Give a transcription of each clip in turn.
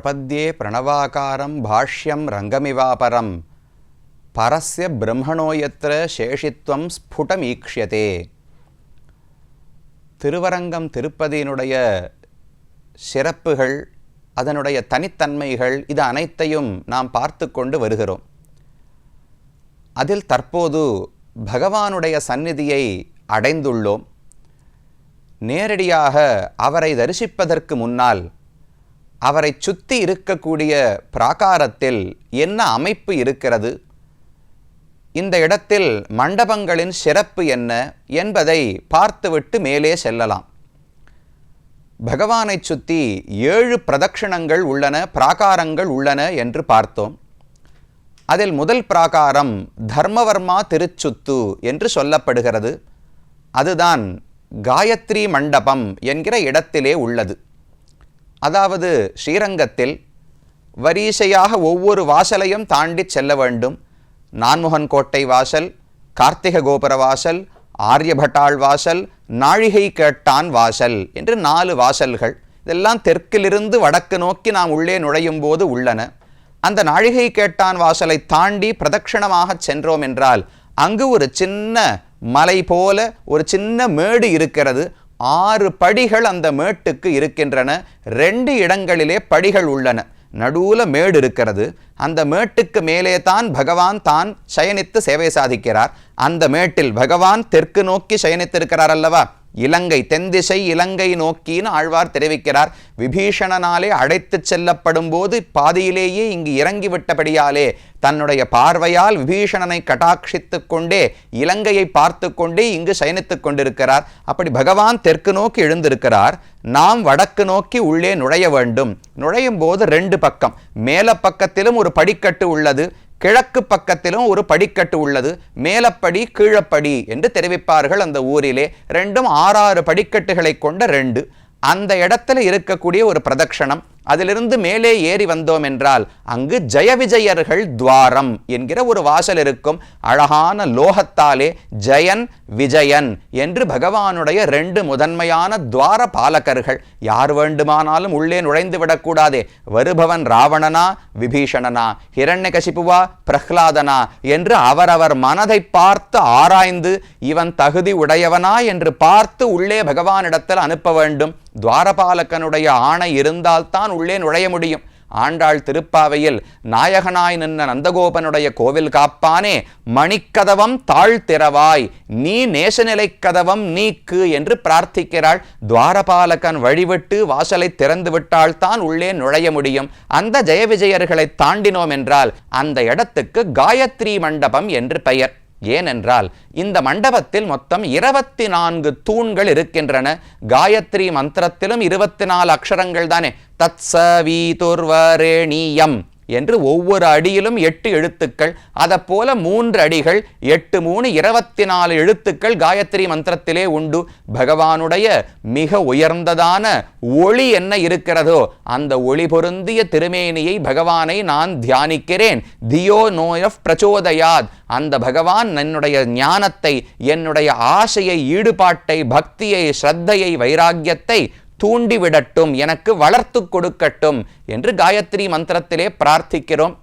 பிரபத்யே பிரணவாக்காரம் பாஷ்யம் ரங்கமிவாபரம் பரஸ்ய பிரம்மணோயத்திர சேஷித்வம் ஸ்புடமீக்ஷியதே திருவரங்கம் திருப்பதியினுடைய சிறப்புகள் அதனுடைய தனித்தன்மைகள் இது அனைத்தையும் நாம் பார்த்து கொண்டு வருகிறோம். அதில் தற்போது பகவானுடைய சந்நிதியை அடைந்துள்ளோம். நேரடியாக அவரை தரிசிப்பதற்கு முன்னால் அவரை சுற்றி இருக்கக்கூடிய பிராகாரத்தில் என்ன அமைப்பு இருக்கிறது? இந்த இடத்தில் மண்டபங்களின் சிறப்பு என்ன என்பதை பார்த்துவிட்டு மேலே செல்லலாம். பகவானை சுற்றி ஏழு பிரதக்ஷணங்கள் உள்ளன பிராகாரங்கள் உள்ளன என்று பார்த்தோம். அதில் முதல் பிராகாரம் தர்மவர்மா திருச்சுத்து என்று சொல்லப்படுகிறது. அதுதான் காயத்ரி மண்டபம் என்கிற இடத்திலே உள்ளது. அதாவது ஸ்ரீரங்கத்தில் வரிசையாக ஒவ்வொரு வாசலையும் தாண்டி செல்ல வேண்டும். நான்முகன் கோட்டை வாசல் கார்த்திக கோபுர வாசல் ஆரியபட்டாள் வாசல் நாழிகை கேட்டான் வாசல் என்று நாலு வாசல்கள். இதெல்லாம் தெற்கிலிருந்து வடக்கு நோக்கி நாம் உள்ளே நுழையும் போது உள்ளன. அந்த நாழிகை கேட்டான் வாசலை தாண்டி பிரதட்சிணமாக சென்றோம் என்றால் அங்கு ஒரு சின்ன மலை போல ஒரு சின்ன மேடு இருக்கிறது. ஆறு படிகள் அந்த மேட்டுக்கு இருக்கின்றன. ரெண்டு இடங்களிலே படிகள் உள்ளன. நடுவுல மேடு இருக்கிறது. அந்த மேட்டுக்கு மேலே தான் பகவான் தான் சயனித்து சேவை சாதிக்கிறார். அந்த மேட்டில் பகவான் தெற்கு நோக்கி சயனித்திருக்கிறார் அல்லவா? இலங்கை தென்திசை இலங்கை நோக்கின்னு ஆழ்வார் தெரிவிக்கிறார். விபீஷணனாலே அழைத்து செல்லப்படும் போது பாதியிலேயே இங்கு இறங்கிவிட்டபடியாலே தன்னுடைய பார்வையால் விபீஷணனை கட்டாட்சித்துக் கொண்டே இலங்கையை பார்த்து கொண்டே இங்கு சயனித்துக் கொண்டிருக்கிறார். அப்படி பகவான் தெற்கு நோக்கி எழுந்திருக்கிறார். நாம் வடக்கு நோக்கி உள்ளே நுழைய வேண்டும். நுழையும் போது ரெண்டு பக்கம். மேல பக்கத்திலும் ஒரு படிக்கட்டு உள்ளது. கிழக்கு பக்கத்திலும் ஒரு படிக்கட்டு உள்ளது. மேலப்படி கீழப்படி என்று தெரிவிப்பார்கள் அந்த ஊரிலே. ரெண்டும் ஆறாறு படிக்கட்டுகளை கொண்ட ரெண்டு. அந்த இடத்துல இருக்கக்கூடிய ஒரு பிரதக்ஷணம் அதிலிருந்து மேலே ஏறி வந்தோம் என்றால் அங்கு ஜெய விஜயர்கள் துவாரம் என்கிற ஒரு வாசல் இருக்கும். அழகான லோகத்தாலே ஜெயன் விஜயன் என்று பகவானுடைய ரெண்டு முதன்மையான துவார பாலகர்கள். யார் வேண்டுமானாலும் உள்ளே நுழைந்து விடக்கூடாதே. வருபவன் ராவணனா விபீஷணனா ஹிரண்யகசிப்புவா பிரஹ்லாதனா என்று அவரவர் மனதை பார்த்து ஆராய்ந்து இவன் தகுதி உடையவனா என்று பார்த்து உள்ளே பகவானிடத்தில் அனுப்ப வேண்டும். துவாரபாலகனுடைய ஆணை இருந்தால்தான் உள்ளே நுழைய முடியும். ஆண்டாள் திருப்பாவையில் நாயகனாய் நின்ற நந்தகோபனுடைய கோவில் காப்பானே மணிக்கதவம் தாழ்த்திறவாய் நீ நேசநிலை கதவம் நீக்கு என்று பிரார்த்திக்கிறாள். துவாரபாலகன் வழிவிட்டு வாசலை திறந்து விட்டால் தான் உள்ளே நுழைய முடியும். அந்த ஜெய விஜயர்களை தாண்டினோம் என்றால் அந்த இடத்துக்கு காயத்ரி மண்டபம் என்று பெயர். ஏனென்றால் இந்த மண்டபத்தில் மொத்தம் இருபத்தி நான்கு தூண்கள் இருக்கின்றன. காயத்ரி மந்திரத்திலும் இருபத்தி நாலு அக்ஷரங்கள் தானே தத் ச வீதுர்வரேணியம் என்று ஒவ்வொரு அடியிலும் எட்டு எழுத்துக்கள். அதை போல மூன்று அடிகள் எட்டு மூணு இருபத்தி நாலு எழுத்துக்கள் காயத்ரி மந்திரத்திலே உண்டு. பகவானுடைய மிக உயர்ந்ததான ஒளி என்ன இருக்கிறதோ அந்த ஒளி பொருந்திய திருமேனியை பகவானை நான் தியானிக்கிறேன். தியோ நோயஃப் பிரச்சோதயாத். அந்த பகவான் என்னுடைய ஞானத்தை என்னுடைய ஆசையை ஈடுபாட்டை பக்தியை ஸ்ரத்தையை வைராக்கியத்தை தூண்டிவிடட்டும் எனக்கு வளர்த்து கொடுக்கட்டும் என்று காயத்ரி மந்திரத்திலே பிரார்த்திக்கிறோம்.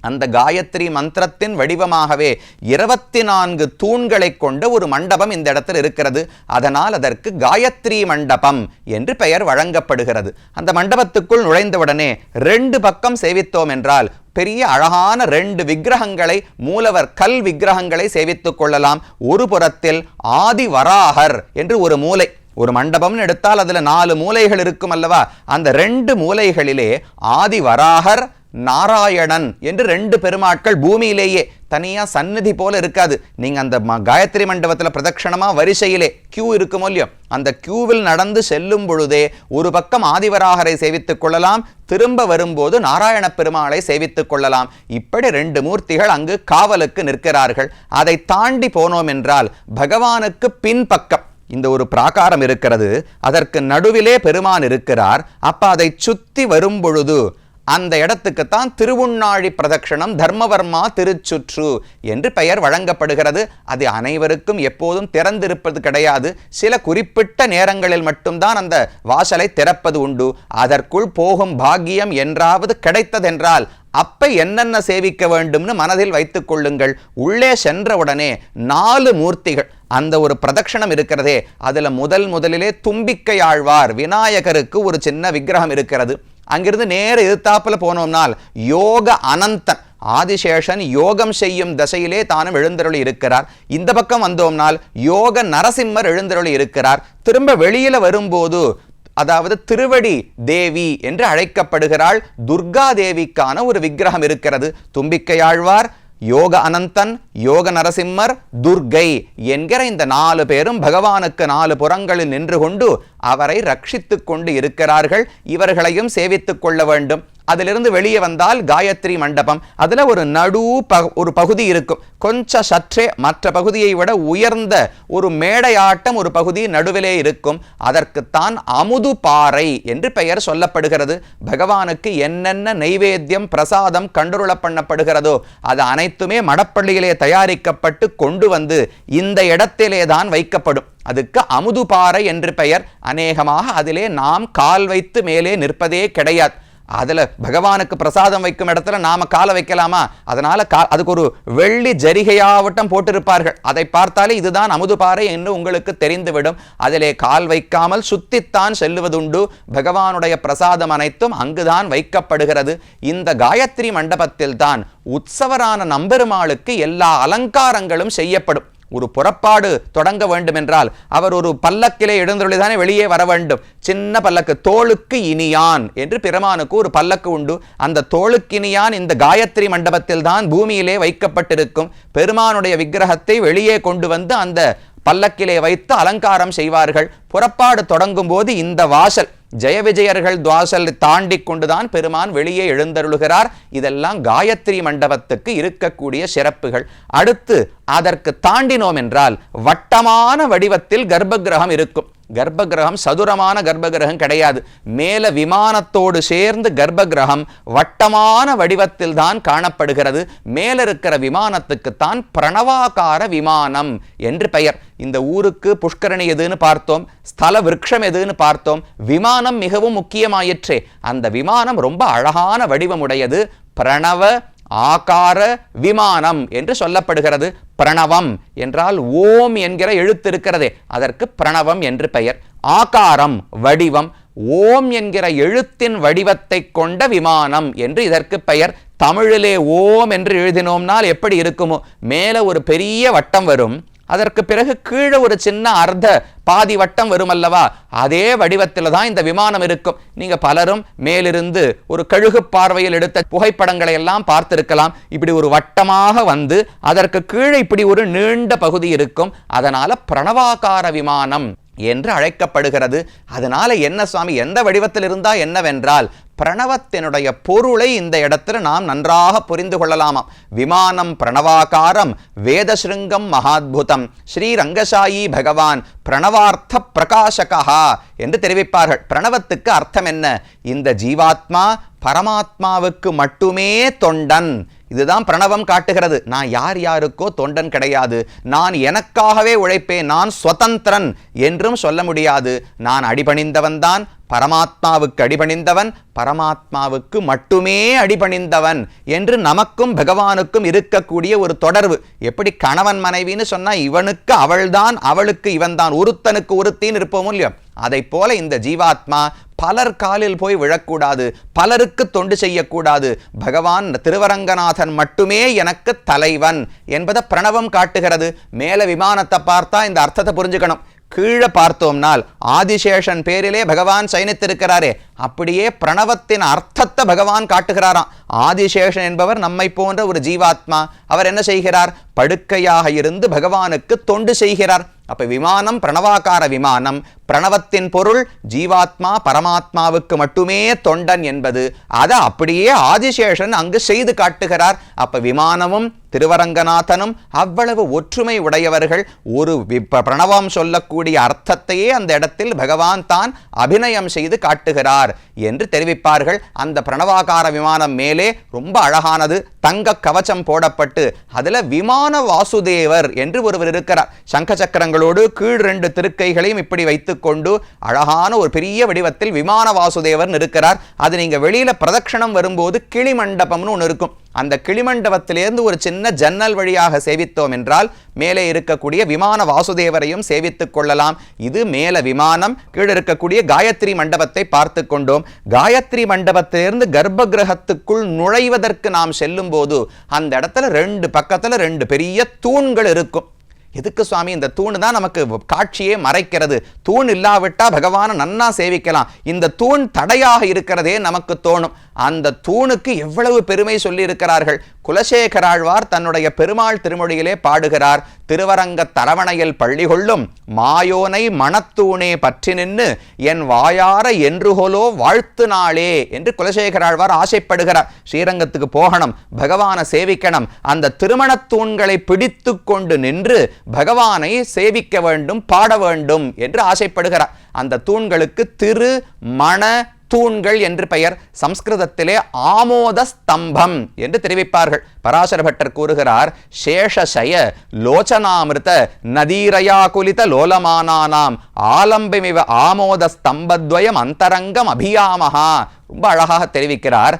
அந்த காயத்ரி மந்திரத்தின் வடிவமாகவே இருபத்தி நான்கு தூண்களை கொண்ட ஒரு மண்டபம் இந்த இடத்தில் இருக்கிறது. அதனால் அதற்கு காயத்ரி மண்டபம் என்று பெயர் வழங்கப்படுகிறது. அந்த மண்டபத்துக்குள் நுழைந்தவுடனே ரெண்டு பக்கம் சேவித்தோம் என்றால் பெரிய அழகான ரெண்டு விக்கிரகங்களை மூலவர் கல் விக்கிரகங்களை சேவித்துக் கொள்ளலாம். ஒரு புறத்தில் ஆதி வராகர் என்று ஒரு மூலை. ஒரு மண்டபம்னு எடுத்தால் அதில் நாலு மூலைகள் இருக்கும் அல்லவா? அந்த ரெண்டு மூலைகளிலே ஆதி வராகர் நாராயணன் என்று ரெண்டு பெருமாட்கள் பூமியிலேயே தனியாக சந்நிதி போல இருக்காது. நீங்கள் அந்த ம- காயத்ரி மண்டபத்தில் பிரதட்சணமாக வரிசையிலே கியூ இருக்கும் இல்லையோ அந்த கியூவில் நடந்து செல்லும் பொழுதே ஒரு பக்கம் ஆதிவராகரை சேவித்துக் கொள்ளலாம் திரும்ப வரும்போது நாராயண பெருமாளை சேவித்துக் கொள்ளலாம். இப்படி ரெண்டு மூர்த்திகள் அங்கு காவலுக்கு நிற்கிறார்கள். அதை தாண்டி போனோம் என்றால் பகவானுக்கு பின்பக்கம் இந்த ஒரு பிராகாரம் இருக்கிறது. அதற்கு நடுவிலே பெருமான் இருக்கிறார். அப்போ அதை சுத்தி வரும்பொழுது அந்த இடத்துக்குத்தான் திருவுண்ணாழி பிரதட்சணம் தர்மவர்மா திருச்சுற்று என்று பெயர் வழங்கப்படுகிறது. அது அனைவருக்கும் எப்போதும் திறந்திருப்பது கிடையாது. சில குறிப்பிட்ட நேரங்களில் மட்டும்தான் அந்த வாசலை திறப்பது உண்டு. அதற்குள் போகும் பாக்கியம் என்றாவது கிடைத்ததென்றால் அப்ப என்னென்ன சேவிக்க வேண்டும்னு மனதில் வைத்துக் கொள்ளுங்கள். உள்ளே சென்றவுடனே நாலு மூர்த்திகள் அந்த ஒரு பிரதட்சணம் இருக்கிறதே அதில் முதல் முதலிலே தும்பிக்கை ஆழ்வார் விநாயகருக்கு ஒரு சின்ன விக்கிரகம் இருக்கிறது. அங்கிருந்து நேர எதிர்த்தாப்பில் போனோம்னால் யோக அனந்தன் ஆதிசேஷன் யோகம் செய்யும் தசையிலே தானும் எழுந்தருளி இருக்கிறார். இந்த பக்கம் வந்தோம்னால் யோக நரசிம்மர் எழுந்தருளி இருக்கிறார். திரும்ப வெளியில் வரும்போது அதாவது திருவடி தேவி என்று அழைக்கப்படுகிறாள். துர்கா தேவிக்கான ஒரு விக்கிரகம் இருக்கிறது. தும்பிக்கையாழ்வார் யோக அனந்தன் யோக நரசிம்மர் துர்கை என்கிற இந்த நாலு பேரும் பகவானுக்கு நாலு புறங்களில் நின்று கொண்டு அவரை ரட்சித்துக் கொண்டு இருக்கிறார்கள். இவர்களையும் சேவித்துக் கொள்ள வேண்டும். அதிலிருந்து வெளியே வந்தால் காயத்ரி மண்டபம். அதில் ஒரு நடு ப- ஒரு பகுதி இருக்கும். கொஞ்சம் சற்றே மற்ற பகுதியை விட உயர்ந்த ஒரு மேடையாட்டம் ஒரு பகுதி நடுவிலே இருக்கும். அதற்குத்தான் அமுது பாறை என்று பெயர் சொல்லப்படுகிறது. பகவானுக்கு என்னென்ன நைவேத்தியம் பிரசாதம் கண்டுருள பண்ணப்படுகிறதோ அது அனைத்துமே மடப்பள்ளியிலே தயாரிக்கப்பட்டு கொண்டு வந்து இந்த இடத்திலே தான் வைக்கப்படும். அதுக்கு அமுதுபாறை என்று பெயர். அநேகமாக அதிலே நாம் கால் வைத்து மேலே நிற்பதே கிடையாது. அதில் பகவானுக்கு பிரசாதம் வைக்கும் இடத்துல நாம காலை வைக்கலாமா? அதனால் கா அதுக்கு ஒரு வெள்ளி ஜரிகையாவட்டம் போட்டிருப்பார்கள். அதை பார்த்தாலே இதுதான் அமுதுபாறை என்று உங்களுக்கு தெரிந்துவிடும். அதிலே கால் வைக்காமல் சுத்தித்தான் செல்லுவதுண்டு. பகவானுடைய பிரசாதம் அனைத்தும் அங்குதான் வைக்கப்படுகிறது. இந்த காயத்ரி மண்டபத்தில் தான் உற்சவரான நம்பெருமாளுக்கு எல்லா அலங்காரங்களும் செய்யப்படும். ஒரு புறப்பாடு தொடங்க வேண்டுமென்றால் அவர் ஒரு பல்லக்கிலே எழுந்தருளிதானே வெளியே வர வேண்டும். சின்ன பல்லக்கு தோளுக்கு இனியான் என்று பெருமானுக்கு ஒரு பல்லக்கு உண்டு. அந்த தோளுக்கு இனியான் இந்த காயத்ரி மண்டபத்தில் தான் பூமியிலே வைக்கப்பட்டிருக்கும். பெருமானுடைய விக்கிரகத்தை வெளியே கொண்டு வந்து அந்த பல்லக்கிலே வைத்து அலங்காரம் செய்வார்கள். புறப்பாடு தொடங்கும் போது இந்த வாசல் ஜெய விஜயர்கள் துவாசல் தாண்டி கொண்டுதான் பெருமான் வெளியே எழுந்தருளுகிறார். இதெல்லாம் காயத்ரி மண்டபத்துக்கு இருக்கக்கூடிய சிறப்புகள். அடுத்து அதற்கு தாண்டினோம் என்றால் வட்டமான வடிவத்தில் கர்ப்பகிரகம் இருக்கும். கர்ப்பகிரகம் சதுரமான கர்ப்பகிரகம் கிடையாது. மேல விமானத்தோடு சேர்ந்து கர்ப்ப கிரகம் வட்டமான வடிவத்தில் தான் காணப்படுகிறது. மேல இருக்கிற விமானத்துக்குத்தான் பிரணவாகார விமானம் என்று பெயர். இந்த ஊருக்கு புஷ்கரணி எதுன்னு பார்த்தோம் ஸ்தல விருட்சம் எதுன்னு பார்த்தோம். விமானம் மிகவும் முக்கியமாயிற்றே. அந்த விமானம் ரொம்ப அழகான வடிவமுடையது. பிரணவ ஆகார விமானம் என்று சொல்லப்படுகிறது. பிரணவம் என்றால் ஓம் என்கிற எழுத்து இருக்கிறதே. அதற்கு பிரணவம் என்று பெயர். ஆகாரம் வடிவம். ஓம் என்கிற எழுத்தின் வடிவத்தை கொண்ட விமானம் என்று இதற்கு பெயர். தமிழிலே ஓம் என்று எழுதினோம்னால் எப்படி இருக்குமோ? மேலே ஒரு பெரிய வட்டம் வரும். அதற்கு பிறகு கீழே ஒரு சின்ன அர்த்த பாதி வட்டம் வரும் அல்லவா? அதே வடிவத்தில் தான் இந்த விமானம் இருக்கும். நீங்க பலரும் மேலிருந்து ஒரு கழுகு பார்வையில் எடுத்த புகைப்படங்களை எல்லாம் பார்த்திருக்கலாம். இப்படி ஒரு வட்டமாக வந்து அதற்கு கீழே இப்படி ஒரு நீண்ட பகுதி இருக்கும். அதனால பிரணவாகார விமானம் என்று அழைக்கப்படுகிறது. அதனால என்ன சுவாமி எந்த வடிவத்தில் இருந்தால் என்னவென்றால் பிரணவத்தினுடைய பொருளை இந்த இடத்துல நாம் நன்றாக புரிந்து கொள்ளலாமாம். விமானம் பிரணவாகாரம் வேதசிருங்கம் மகாத்புதம் ஸ்ரீ ரங்கசாயி பகவான் பிரணவார்த்த பிரகாசகா என்று தெரிவிப்பார்கள். பிரணவத்துக்கு அர்த்தம் என்ன? இந்த ஜீவாத்மா பரமாத்மாவுக்கு மட்டுமே தொண்டன். இதுதான் பிரணவம் காட்டுகிறது. நான் யார் யாருக்கோ தொண்டன் கிடையாது. நான் எனக்காகவே உழைப்பேன். நான் சுதந்திரன் என்றும் சொல்ல முடியாது. நான் அடிபணிந்தவன் தான். பரமாத்மாவுக்கு அடிபணிந்தவன். பரமாத்மாவுக்கு மட்டுமே அடிபணிந்தவன் என்று நமக்கும் பகவானுக்கும் இருக்கக்கூடிய ஒரு தொடர்பு. எப்படி கணவன் மனைவின்னு சொன்னால் இவனுக்கு அவள்தான் அவளுக்கு இவன்தான். ஒருத்தனுக்கு ஒருத்தின்னு இருப்போம் இல்லையோ? அதை போல இந்த ஜீவாத்மா பலர் காலில் போய் விழக்கூடாது பலருக்கு தொண்டு செய்யக்கூடாது. பகவான் திருவரங்கநாதன் மட்டுமே எனக்கு தலைவன் என்பதை பிரணவம் காட்டுகிறது. மேல விமானத்தை பார்த்தா இந்த அர்த்தத்தை புரிஞ்சுக்கணும். கீழே பார்த்தோம்னால் ஆதிசேஷன் பேரிலே பகவான் சைனித்திருக்கிறாரே அப்படியே பிரணவத்தின் அர்த்தத்தை பகவான் காட்டுகிறாராம். ஆதிசேஷன் என்பவர் நம்மை போன்ற ஒரு ஜீவாத்மா. அவர் என்ன செய்கிறார்? படுக்கையாக இருந்து பகவானுக்கு தொண்டு செய்கிறார். அப்ப விமானம் பிரணவாக்கார விமானம். பிரணவத்தின் பொருள் ஜீவாத்மா பரமாத்மாவுக்கு மட்டுமே தொண்டன் என்பது. அதை அப்படியே ஆதிசேஷன் அங்கு செய்து காட்டுகிறார். அப்ப விமானமும் திருவரங்கநாதனும் அவ்வளவு ஒற்றுமை உடையவர்கள். ஒரு வி- பிரணவம் சொல்லக்கூடிய அர்த்தத்தையே அந்த இடத்தில் பகவான் தான் அபிநயம் செய்து காட்டுகிறார். வருகிறார் என்று தெரிவிப்பார்கள். அந்த பிரணவாகார விமானம் மேலே ரொம்ப அழகானது. தங்க கவச்சம் போடப்பட்டு அதுல விமான வாசுதேவர் என்று ஒருவர் இருக்கிறார். சங்க சக்கரங்களோடு கீழ் ரெண்டு திருக்கைகளையும் இப்படி வைத்துக்கொண்டு அழகான ஒரு பெரிய வடிவத்தில் விமான வாசுதேவர் இருக்கிறார். அது நீங்க வெளியில பிரதட்சணம் வரும்போது கிளி மண்டபம்னு ஒன்று இருக்கும். அந்த கிளிமண்டபத்திலிருந்து ஒரு சின்ன ஜன்னல் வழியாக சேவித்தோம் என்றால் மேலே இருக்கக்கூடிய விமான வாசுதேவரையும் சேவித்துக் கொள்ளலாம். இது மேல விமானம் கீழே இருக்கக்கூடிய காயத்ரி மண்டபத்தை பார்த்து கொண்டோம். காயத்ரி மண்டபத்திலிருந்து கர்ப்ப கிரகத்துக்குள் நுழைவதற்கு நாம் செல்லும் போது அந்த இடத்துல ரெண்டு பக்கத்துல ரெண்டு பெரிய தூண்கள் இருக்கும். எதுக்கு சுவாமி? இந்த தூண் தான் நமக்கு காட்சியே மறைக்கிறது. தூண் இல்லாவிட்டா பகவானை நன்னா சேவிக்கலாம். இந்த தூண் தடையாக இருக்கிறதே நமக்கு தோணும். அந்த தூணுக்கு எவ்வளவு பெருமை சொல்லியிருக்கிறார்கள். குலசேகராழ்வார் தன்னுடைய பெருமாள் திருமொழியிலே பாடுகிறார் திருவரங்க தரவணையில் பள்ளி கொள்ளும் மாயோனை மணத்தூணே பற்றி நின்று என் வாயார என்றுகோலோ வாழ்த்து நாளே என்று குலசேகராழ்வார் ஆசைப்படுகிறார். ஸ்ரீரங்கத்துக்கு போகணும் பகவானை சேவிக்கணும். அந்த திருமணத் தூண்களை பிடித்து கொண்டு நின்று பகவானை சேவிக்க வேண்டும் பாட வேண்டும் என்று ஆசைப்படுகிறார். அந்த தூண்களுக்கு திரு மண தூண்கள் என்று பெயர். சம்ஸ்கிருதத்திலே ஆமோத ஸ்தம்பம் என்று தெரிவிப்பார்கள். பராசர பட்டர் கூறுகிறார் சேஷசய லோச்சனாமிருத நதீரயாகுலித லோலமானானாம் ஆலம்பிமிவ ஆமோத ஸ்தம்பத்வயம் அந்தரங்கம் அபியாமஹா. ரொம்ப அழகாக தெரிவிக்கிறார்.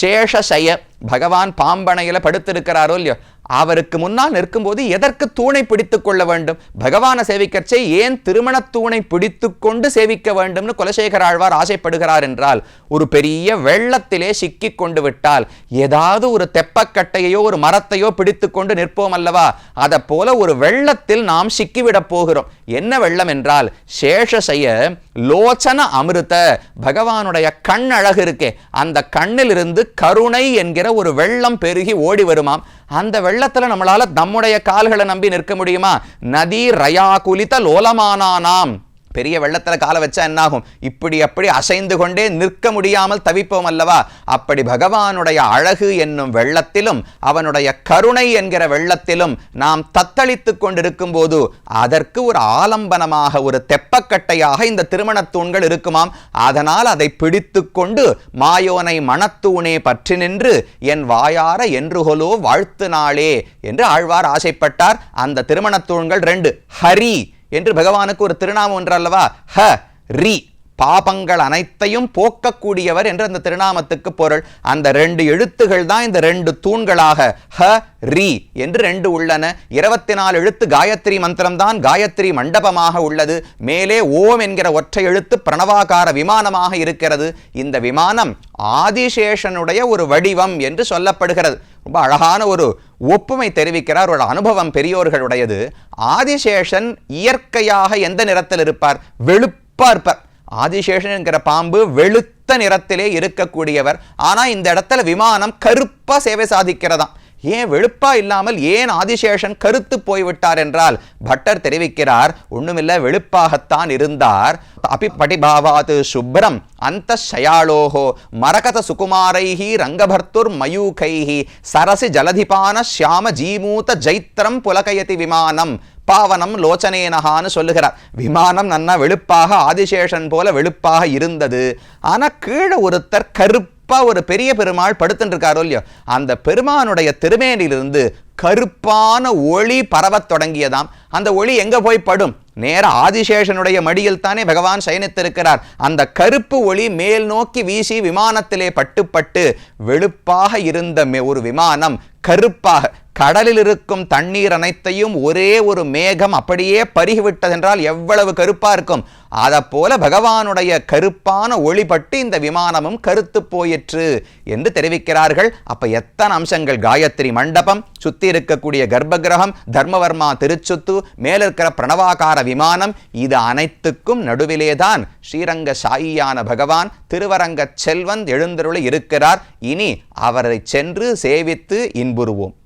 சேஷசய பகவான் பாம்பனையில் படுத்திருக்கிறாரோ இல்லையோ அவருக்கு முன்னால் நிற்கும்போது எதற்கு தூணை பிடித்து கொள்ள வேண்டும்? பகவானை சேவிக்கச்சே ஏன் திருமண தூணை பிடித்து கொண்டு சேவிக்க வேண்டும்னு குலசேகர ஆழ்வார் ஆசைப்படுகிறார் என்றால் ஒரு பெரிய வெள்ளத்திலே சிக்கி கொண்டு விட்டால் ஏதாவது ஒரு தெப்பக்கட்டை ஒரு மரத்தையோ பிடித்து கொண்டு நிற்போம் அல்லவா? அதை போல ஒரு வெள்ளத்தில் நாம் சிக்கிவிடப் போகிறோம். என்ன வெள்ளம் என்றால் சேஷசைய லோச்சன அமிர்த. பகவானுடைய கண் அழகு இருக்கே. அந்த கண்ணிலிருந்து கருணை என்கிற ஒரு வெள்ளம் பெருகி ஓடி வருமாம். அந்த வெள்ளத்துல நம்மளால நம்முடைய கால்களை நம்பி நிற்க முடியுமா? நதி ரயா குலித லோலமானானாம். பெரிய வெள்ளத்துல காலை வச்சா என்னாகும்? இப்படி அப்படி அசைந்து கொண்டே நிற்க முடியாமல் தவிப்போம் அல்லவா? அப்படி பகவானுடைய அழகு என்னும் வெள்ளத்திலும் அவனுடைய கருணை என்கிற வெள்ளத்திலும் நாம் தத்தளித்துக் கொண்டிருக்கும் போது அதற்கு ஒரு ஆலம்பனமாக ஒரு தெப்பக்கட்டையாக இந்த திருமணத் தூண்கள் இருக்குமாம். அதனால் அதை பிடித்து கொண்டு மாயோனை மணத்தூணே பற்றி நின்று என் வாயார என்றுகொலோ வாழ்த்து நாளே என்று ஆழ்வார் ஆசைப்பட்டார். அந்த திருமணத் தூண்கள் ரெண்டு. ஹரி. என்று பகவானுக்கு ஒரு திருநாமம் ஒன்று அல்லவா? ஹ ரி. பாபங்கள் அனைத்தையும் போக்கக்கூடியவர் என்று அந்த திருநாமத்துக்கு பொருள். அந்த ரெண்டு எழுத்துகள் தான் இந்த ரெண்டு தூண்களாக ஹ ரி என்று ரெண்டு உள்ளன. இருபத்தி நாலு எழுத்து காயத்ரி மந்திரம்தான் காயத்ரி மண்டபமாக உள்ளது. மேலே ஓம் என்கிற ஒற்றை எழுத்து பிரணவாகார விமானமாக இருக்கிறது. இந்த விமானம் ஆதிசேஷனுடைய ஒரு வடிவம் என்று சொல்லப்படுகிறது. ரொம்ப அழகான ஒரு ஒப்புமை தெரிவிக்கிறார் ஒரு அனுபவம் பெரியோர்களுடையது. ஆதிசேஷன் இயற்கையாக எந்த நிறத்தில் இருப்பார்? வெளுப்பா இருப்பார். ஆதிசேஷன் பாம்பு வெளுத்த நிறத்திலே இருக்கக்கூடியவர். ஆனா இந்த இடத்துல விமானம் கருப்பாக சேவை சாதிக்கிறதாம். ஏன் வெளுப்பா இல்லாமல் ஏன் ஆதிசேஷன் கருத்து போய்விட்டார் என்றால் பட்டர் தெரிவிக்கிறார் ஒண்ணுமில்ல வெளுப்பாகத்தான் இருந்தார். அபி படிபாவாது சுப்ரம் அந்த சயாளோகோ மரகத சுகுமாரைஹி ரங்கபர்த்துர் மயூகைஹி சரசி ஜலதிபான ஷியாம ஜீமூத ஜைத்திரம் புலகயதி விமானம். பாவனம் லோச்சனேனஹான்னு சொல்லுகிறார். விமானம் நன்னா வெளுப்பாக ஆதிசேஷன் போல வெளுப்பாக இருந்தது. ஆனால் கீழே ஒருத்தர் கருப்பா ஒரு பெரிய பெருமாள் படுத்துட்டு இல்லையோ அந்த பெருமானுடைய திருமேனிலிருந்து கருப்பான ஒளி பரவத் தொடங்கியதாம். அந்த ஒளி எங்கே போய் படும்? நேர ஆதிசேஷனுடைய மடியில் தானே பகவான் சயனித்திருக்கிறார். அந்த கருப்பு ஒளி மேல் நோக்கி வீசி விமானத்திலே பட்டுப்பட்டு வெளுப்பாக இருந்த மே- ஒரு விமானம் கருப்பாக கடலில் இருக்கும் தண்ணீர் அனைத்தையும் ஒரே ஒரு மேகம் அப்படியே பருகிவிட்டதென்றால் எவ்வளவு கருப்பா இருக்கும்? அதை போல பகவானுடைய கருப்பான ஒளிபட்டு இந்த விமானமும் கருத்து போயிற்று என்று தெரிவிக்கிறார்கள். அப்ப எத்தனை அம்சங்கள்? காயத்ரி மண்டபம் சுத்தி இருக்கக்கூடிய கர்ப்பகிரகம் தர்மவர்மா திருச்சுத்து மேலிருக்கிற பிரணவாகார விமானம் இது அனைத்துக்கும் நடுவிலேதான் ஸ்ரீரங்க சாயியான பகவான் திருவரங்க செல்வன் எழுந்தருளி இருக்கிறார். இனி அவரை சென்று சேவித்து இன்புறுவோம்.